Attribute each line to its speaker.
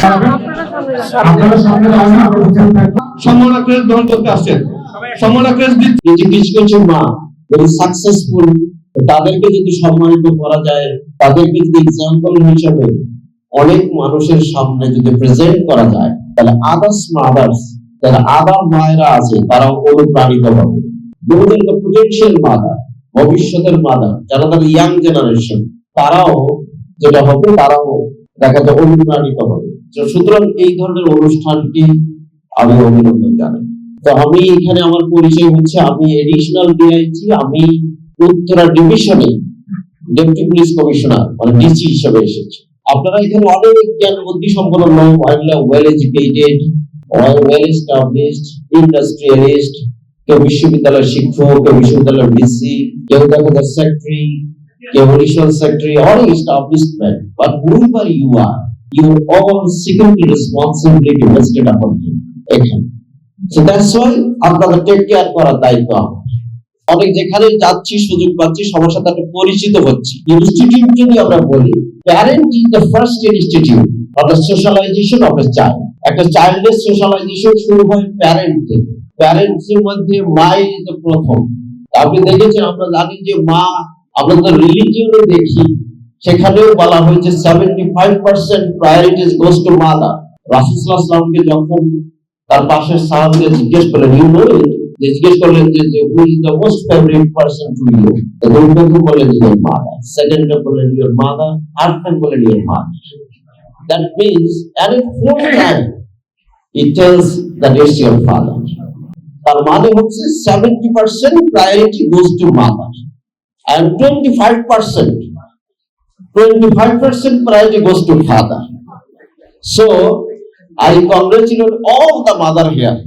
Speaker 1: আপনারা সামনে দাঁড়ান আমরা পিছনে থাকব।
Speaker 2: সম্মানা ক্রেস গ্রহণ করতে আসছেন। সম্মানা ক্রেস দিচ্ছি
Speaker 3: কিছু কিছু মা very সাকসেসফুল তাদেরকে যদি সম্মানিত করা যায় তাদেরকে যদি এক্সাম্পল হিসেবে অনেক মানুষের সামনে যদি প্রেজেন্ট করা যায় তাহলে আদার্স মাদার্স যারা আদার মায়েরা আছে তারা অনুপ্রাণিত হবে। দুজন পটেনশিয়াল মাদার ভবিষ্যতের মাদার যারা তারা ইয়াং জেনারেশন তারাও যেটা হবে তারাও দেখা যায় অনুপ্রাণিত হবে। সুতরাং এই ধরনের অনুষ্ঠানটি আমি অভিনন্দন জানাই। তো আমি এখানে আমার পরিচয় হচ্ছে, আমি এডিশনাল ডিআইজি আমি উত্তরা ডিভিশনে ডেপুটি পুলিশ কমিশনার মানে ডিসি হিসেবে এসেছি। আপনারা এখানে অনেক জ্ঞান, বুদ্ধি সম্পন্ন লোক well educated well established industrialist কেউ বিশ্ববিদ্যালয়ের শিক্ষক, কেউ বিশ্ববিদ্যালয়ের ভিসি কেউ দেখা যায় সেক্রেটারি কেউ এডিশনাল সেক্রেটারি অনেক establishment but whoever you are you all security responsibility vested upon you এখানে সো দ্যাটস ওয়াই আপনাদের টেক কেয়ার করার দায়িত্ব। অনেক যেখানে যাচ্ছি, সুযোগ পাচ্ছি, সবার সাথে একটা পরিচিত হচ্ছি। ইনস্টিটিউট যদি আমরা বলি parent is the first institute of socialization of a child একটা চাইল্ডের সোশ্যালাইজেশন শুরু হয় প্যারেন্ট থেকে। এর মধ্যে মা ইজ দ্য প্রথম। আপনি দেখেছেন, আমরা জানি যে মা, আমরা তো রিলিজিয়নে দেখি। সেখানেও বলা হয়েছে seventy five percent priorities goes to mother রাসুলামকে যখন তার পাশের সাহাবকে জিজ্ঞেস করলেন ইউ নো জিজ্ঞেস করলেন যে who is the most favourite person to you তো দুর্গন্ধ বললেন ইয়োর মাদার সেকেন্ড বললেন ইয়োর মাদার থার্ড টাইম বললেন your mother that means at a fourth time it tells that it's your father তার মানে হচ্ছে seventy percent priority goes to mother and 25% 25% priority goes to father. So i congratulate all the mother here